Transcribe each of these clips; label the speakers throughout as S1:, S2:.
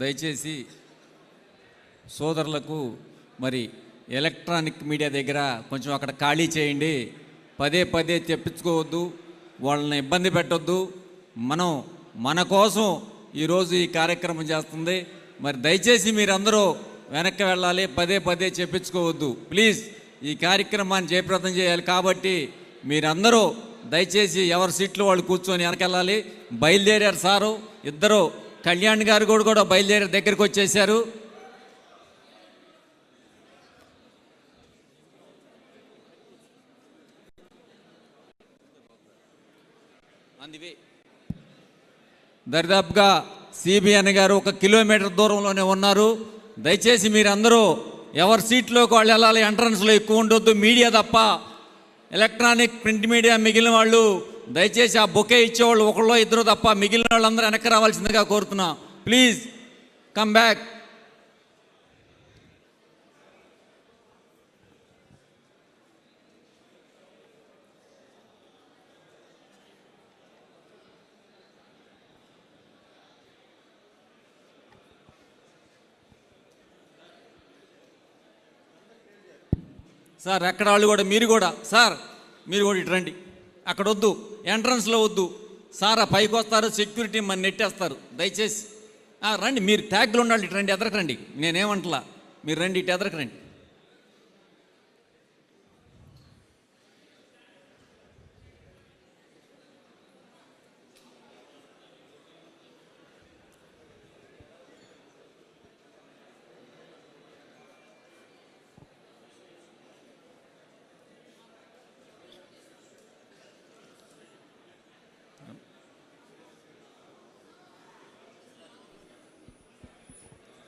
S1: దయచేసి సోదరులకు మరి ఎలక్ట్రానిక్ మీడియా దగ్గర కొంచెం అక్కడ ఖాళీ చేయండి. పదే పదే తెప్పించుకోవద్దు వాళ్ళని ఇబ్బంది పెట్టొద్దు. మనం మన కోసం ఈరోజు ఈ కార్యక్రమం చేస్తుంది. మరి దయచేసి మీరందరూ వెనక్కి వెళ్ళాలి పదే పదే చెప్పించుకోవద్దు ప్లీజ్ ఈ కార్యక్రమాన్ని జయప్రదం చేయాలి కాబట్టి మీరందరూ దయచేసి ఎవరి సీట్లు వాళ్ళు కూర్చొని వెనకెళ్ళాలి బయలుదేరారు సారు ఇద్దరు కళ్యాణ్ గారు కూడా కూడా బయలుదేరి దగ్గరికి వచ్చేసారు అందువే. దరిదాపుగా సిబిఎన్ గారు ఒక కిలోమీటర్ దూరంలోనే ఉన్నారు. దయచేసి మీరందరూ ఎవరి సీట్లోకి వాళ్ళు వెళ్ళాలి ఎంట్రన్స్లో ఎక్కువ ఉండొద్దు మీడియా తప్ప. ఎలక్ట్రానిక్ ప్రింట్ మీడియా మిగిలిన వాళ్ళు దయచేసి ఆ బొకే ఇచ్చేవాళ్ళు ఒకళ్ళో ఇద్దరు తప్ప మిగిలిన వాళ్ళందరూ వెనక్కి రావాల్సిందిగా కోరుతున్నా. ప్లీజ్ కమ్ బ్యాక్ సార్ ఎక్కడ వాళ్ళు కూడా మీరు కూడా. సార్ మీరు కూడా ఇటు రండి. అక్కడ వద్దు. ఎంట్రన్స్లో వద్దు. సారా పైకి వస్తారు సెక్యూరిటీ మన నెట్టేస్తారు. దయచేసి. రండి మీరు ట్యాగ్లు ఉండాలి ఇటు రండి ఎదరకు రండి. నేనేమంటలా? మీరు రండి ఇటు ఎదరకు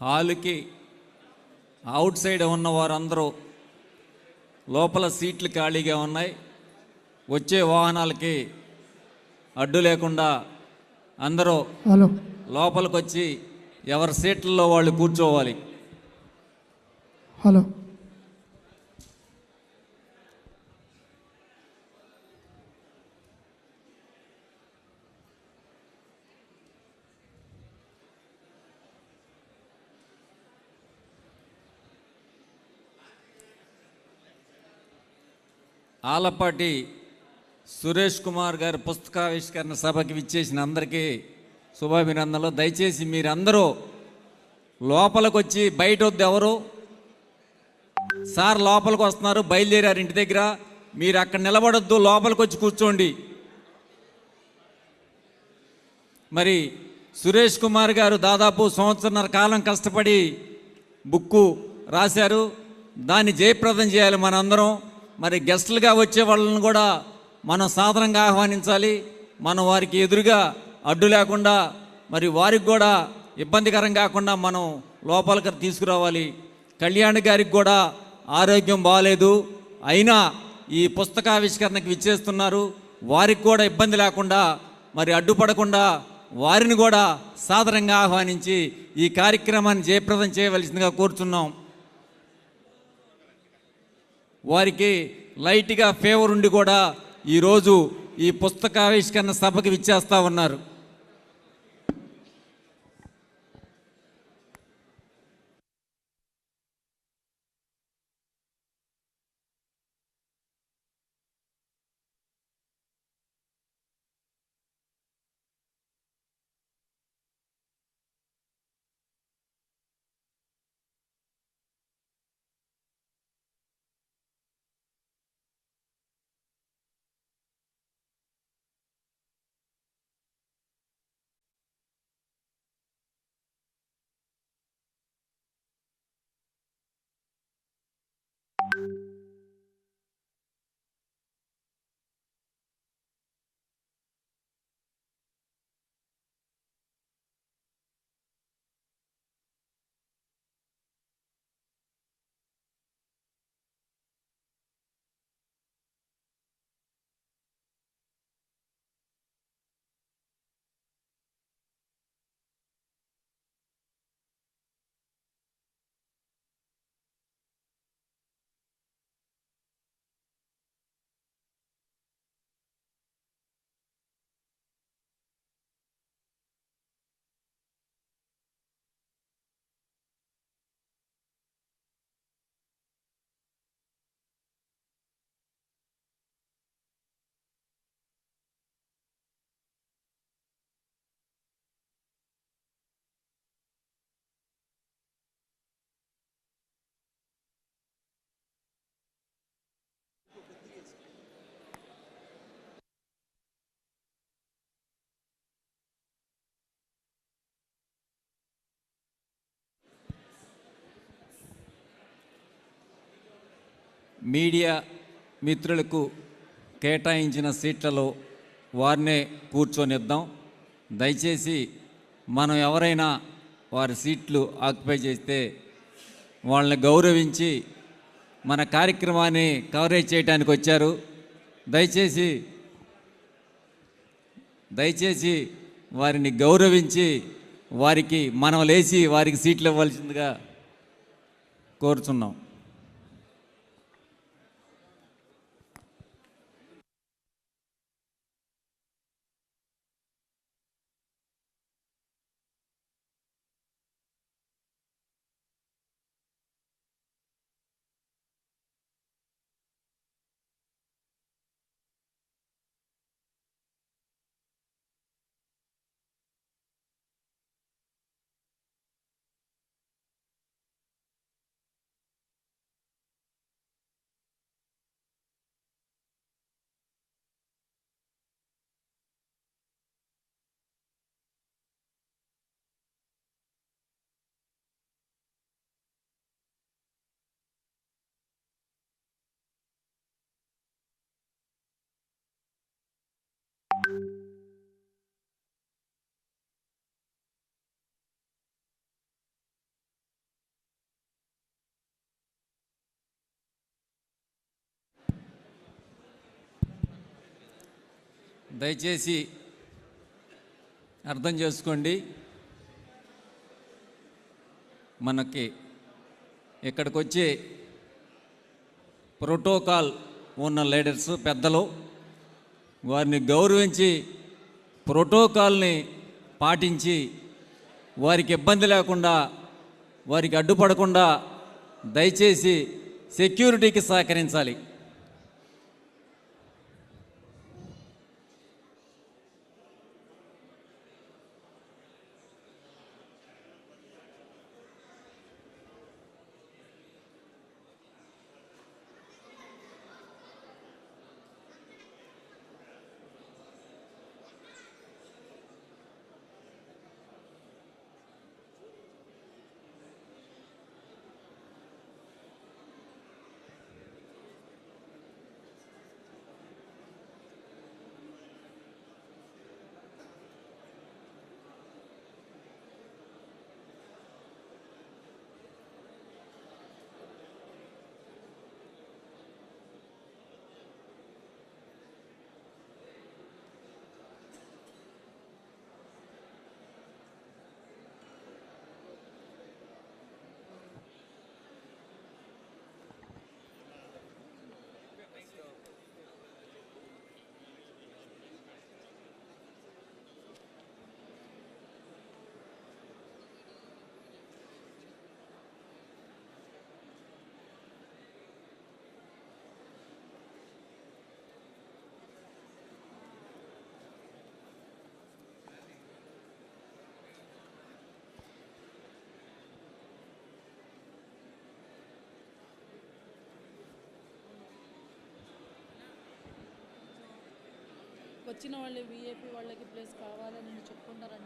S1: హాలుకి అవుట్ సైడ్ ఉన్న వారందరూ లోపల సీట్లు ఖాళీగా ఉన్నాయి. వచ్చే వాహనాలకి అడ్డు లేకుండా అందరూ
S2: హలో.
S1: లోపలికి వచ్చి ఎవరి సీట్లలో వాళ్ళు కూర్చోవాలి.
S2: హలో.
S1: ఆలపాటి సురేష్ కుమార్ గారి పుస్తకావిష్కరణ సభకి విచ్చేసిన అందరికీ శుభాభినందనలు. దయచేసి మీరందరూ లోపలికి వచ్చి బయట వద్దు ఎవరు? సార్ లోపలికి వస్తున్నారు బయలుదేరారు ఇంటి దగ్గర. మీరు అక్కడ నిలబడొద్దు లోపలికి వచ్చి కూర్చోండి. మరి సురేష్ కుమార్ గారు దాదాపు సంవత్సరన్నర కాలం కష్టపడి బుక్కు రాశారు. దాన్ని జయప్రదం చేయాలి మనందరం. మరి గెస్టులుగా వచ్చే వాళ్ళని కూడా మనం సాధారణంగా ఆహ్వానించాలి. మనం వారికి ఎదురుగా అడ్డు లేకుండా మరి వారికి కూడా ఇబ్బందికరం కాకుండా మనం లోపలికి తీసుకురావాలి. కళ్యాణ్ గారికి కూడా ఆరోగ్యం బాగాలేదు అయినా ఈ పుస్తకావిష్కరణకు విచ్చేస్తున్నారు. వారికి కూడా ఇబ్బంది లేకుండా మరి అడ్డుపడకుండా వారిని కూడా సాధారణంగా ఆహ్వానించి ఈ కార్యక్రమాన్ని జయప్రదం చేయవలసిందిగా కోరుతున్నాం వారికి లైట్గా ఫేవర్ ఉండి కూడా ఈరోజు ఈ పుస్తకావిష్కరణ సభకి విచ్చేస్తూ ఉన్నారు. మీడియా మిత్రులకు కేటాయించిన సీట్లలో వారినే కూర్చొనిద్దాం. దయచేసి మనం ఎవరైనా వారి సీట్లు ఆక్యుపై చేస్తే వాళ్ళని గౌరవించి మన కార్యక్రమాన్ని కవరేజ్ చేయడానికి వచ్చారు. దయచేసి దయచేసి వారిని గౌరవించి వారికి మనం లేచి వారికి సీట్లు ఇవ్వాల్సిందిగా కోరుచున్నాం. దయచేసి అర్థం చేసుకోండి. మనకి ఇక్కడికి వచ్చి ప్రోటోకాల్ ఉన్న లీడర్స్ పెద్దలు వారిని గౌరవించి ప్రోటోకాల్ని పాటించి వారికి ఇబ్బంది లేకుండా వారికి అడ్డుపడకుండా దయచేసి సెక్యూరిటీకి సహకరించాలి.
S3: వచ్చిన వాళ్ళు వీఏపీ వాళ్ళకి ప్లేస్ కావాలని చెప్పుకుంటారని